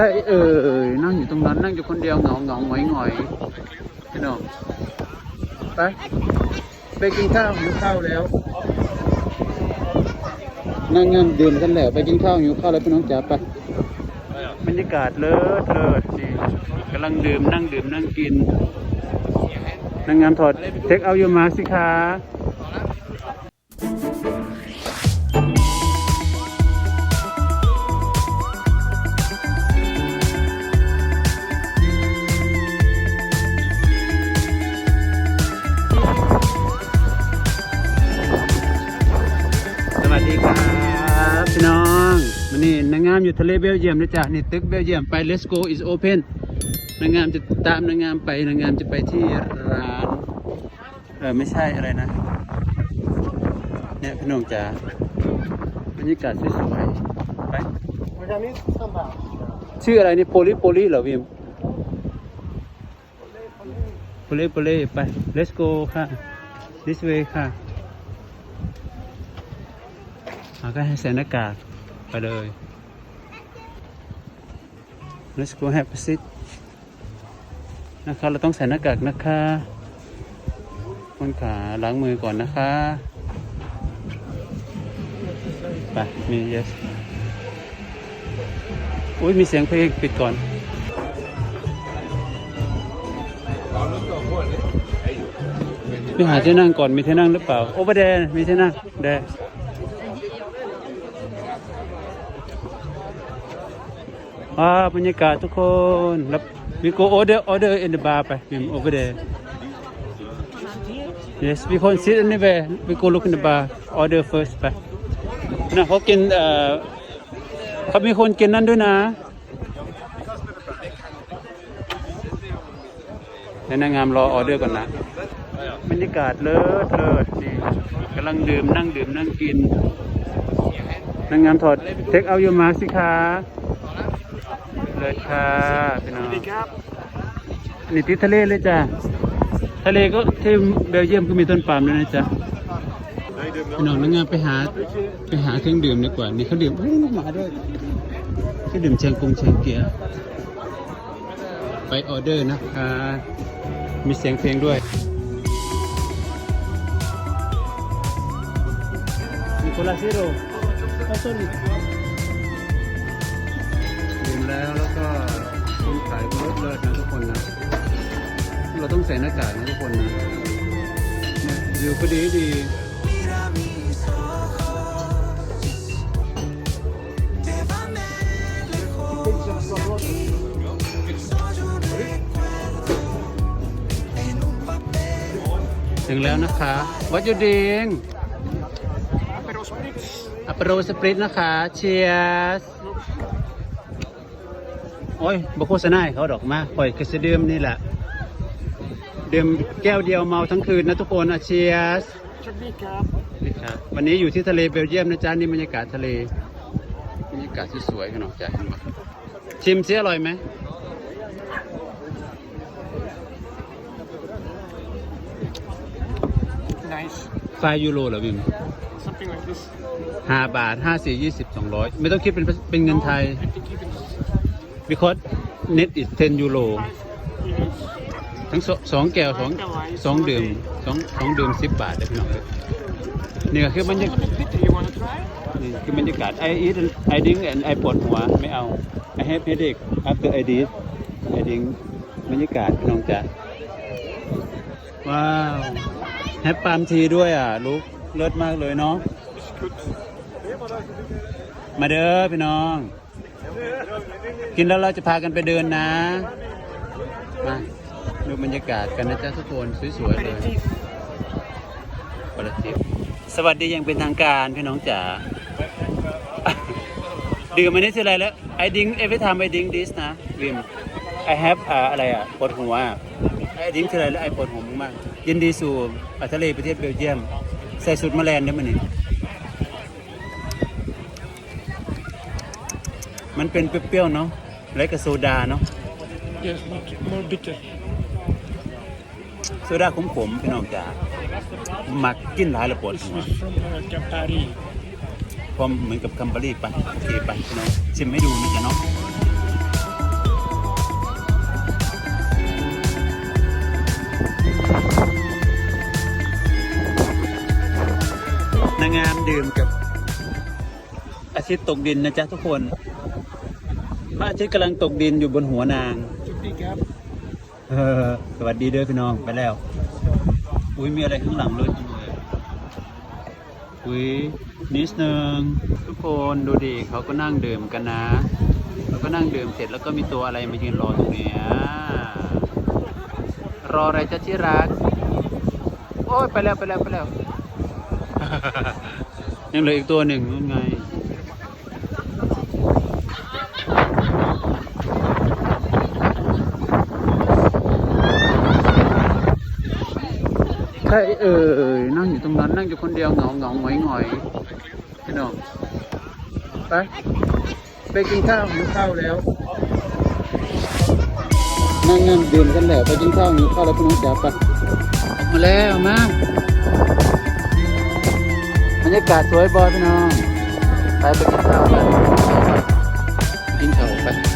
รเอ่ยนั่งอยู่ตรงนั้นนั่งอยู่คนเดียวเหงาเหงาหงอยหงอยพี่น้องไปไปกินข้าวหิวข้าวแล้วนั่งงานดื่มกันแล้วไปกินข้าวหิวข้าวแล้วพี่น้องจ๋าไปบรรยากาศเลิศเลิศนี่กำลังดื่มนั่งดื่มนั่งกินนางงามถอดเทคเอาอยู่มาสิคะามอยู่ทะเลเบลเยียมนะจ๊ะนี่ตึกเบลเยียมไป let's go is open นางงามจะตามนางงามไปนางงามจะไปที่ร้านเออไม่ใช่อะไรนะเนี่ยพี่น้องจ๋าบรรยากาศสวยๆไปชื่ออะไรนี่โพลิโพลิเหรอวิมโพลิโพลิไป let's go ค่ะ this way ค่ะอาก็ให้ใส่หน้ากากไปเลย let's go have a seat นะคะเราต้องใส่หน้ากากนะคะคนขาล้างมือก่อนนะคะไปมี yes อุ้ยมีเสียงเพลงปิดก่อนไปหาที่นั่งก่อนมีที่นั่งหรือเปล่า โอเวอร์แดนมีที่นั่งแดน ว้าบรรยากาศทุกคนแล้ว we go order order in the bar ไป over there yes we can sit anywhere we go look in the bar order first ไปนะเขากินเอ่อเขามีคนกินนั่นด้วยนะในนางงามรอออเดอร์ก่อนนะบรรยากาศเลิศเลิศนี่กำลังดื่มนั่งดื่มนั่งกินนางงามถอดเทคเอาอยู่มาสิคะ เลิศค่ะพี่น้องนี่ติดทะเลเลยจ้ะทะเลก็ที่เบลเยียมก็มีต้นปาล์มด้วยนะจ๊ะพี่น้องนางงามไปหาไปหาเครื่องดื่มดีกว่านี่เขาดื่มเฮ้ยลูกหมาด้วยเครื่องดื่มเชียงกงเชียงเกียร์ไปออเดอร์นะคะมีเสียงเพลงด้วยมีโคลาซิโร่ข้าวต้น ดื่มแล้ว แล้วก็คนขายก็ลดเลิศนะทุกคนนะ เราต้องใส่หน้ากากนะทุกคนนะเนี่ยวิวก็ดีดีถึงแล้วนะคะ วัดยูดิงอัปโรสปริตนะคะ เชียส โอ้ยบโฆษณาให้เขาดอกมาปล่อยกระสดื่มนี่แหละดื่มแก้วเดียวเมาทั้งคืนนะทุกคนอะเชียสนี่ครับ วันนี้อยู่ที่ทะเลเบลเยียมนะจ๊ะนี่บรรยากาศทะเลบรรยากาศที่สวยกันหนอกจ้ะเห็นไหมชิมซิอร่อยไหม Nice. ไฟยูโรเหรอวิม Something like this. ห้าบาทห้าสี่ยี่สิบสองร้อยไม่ต้องคิดเป็นเป็นเงินไทย I think even because net is 10ยูโร yes. ทั้งสสองแก้วสองสองดื่มสองสองดื่มสิบบาทเลยพี่น้องเอ้ยนี่ก็คือบรรยากาศ A bit bitter. You want to try? นี่คือบรรยากาศ I eat I drink and I ปวดหัวไม่เอา I have headache after I did I drink บรรยากาศพี่น้องจ๋าว้าวแฮปปาล์มทีด้วยอะลูกเลิศมากเลยเนาะ It's good. มาเด้อพี่น้อง กินแล้วเราจะพากันไปเดินนะ มาดูบรรยากาศกันนะจ๊ะทุกคนสวยๆเลยปรติบสวัสดีอยังเป็นทางการพี่น้องจ๋าดื่มอันนี้คืออะไรแล้ว I drink every time I drink this นะวิม I have อ่าอะไรอะปวดหัว I drink คืออะไรแล้ว I ปวดหัวมากยินดีสู่อ่าทะเลประเทศเบลเยียม ใส่สุดแมลงได้ไหมนี่ มันเป็นเปรี้ยวๆเนาะไรกับโซดาเนาะ Yes, more bitter. โซดาขมๆพี่น้องจ๋ามักกินหลายรละปวดหัวพร้อมเหมือนกับคัมเบอรี่ไปโอเคไปพี่น้องชิมให้ดูนะจ๊ะเนาะนางงามดื่มกับอาทิตย์ตกดินนะจ๊ะทุกคน พระอาทิตย์กำลังตกดินอยู่บนหัวนางจุดดีครับเออสวัสดีเด้อพี่น้องไปแล้ว อุ้ยมีอะไรข้างหลังเลยจังเลยอุ้ยนิดนึงทุกคนดูดิเขาก็นั่งดื่มกันนะเขาก็นั่งดื่มเสร็จแล้วก็มีตัวอะไรมายืนรอตรงเนี้ยรออะไรจ๊ะที่รักโอ้ยไปแล้วไปแล้วไปแล้วยังเหลืออีกตัวหนึ่งนู่นไง ครเอ่ยนั่งอยู่ตรงนั้นนั่งอยู่คนเดียวเหงาเหงาหงอยหงอยพี่น้องไปไปกินข้าวหิวข้าวแล้วนั่งนั่งดื่มกันแหละไปกินข้าวหิวข้าวแล้วพี่น้องจ๋าไปมาแล้วมาบรรยากาศสวยบอยพี่น้องไปไปกินข้าวกันกินข้าวไป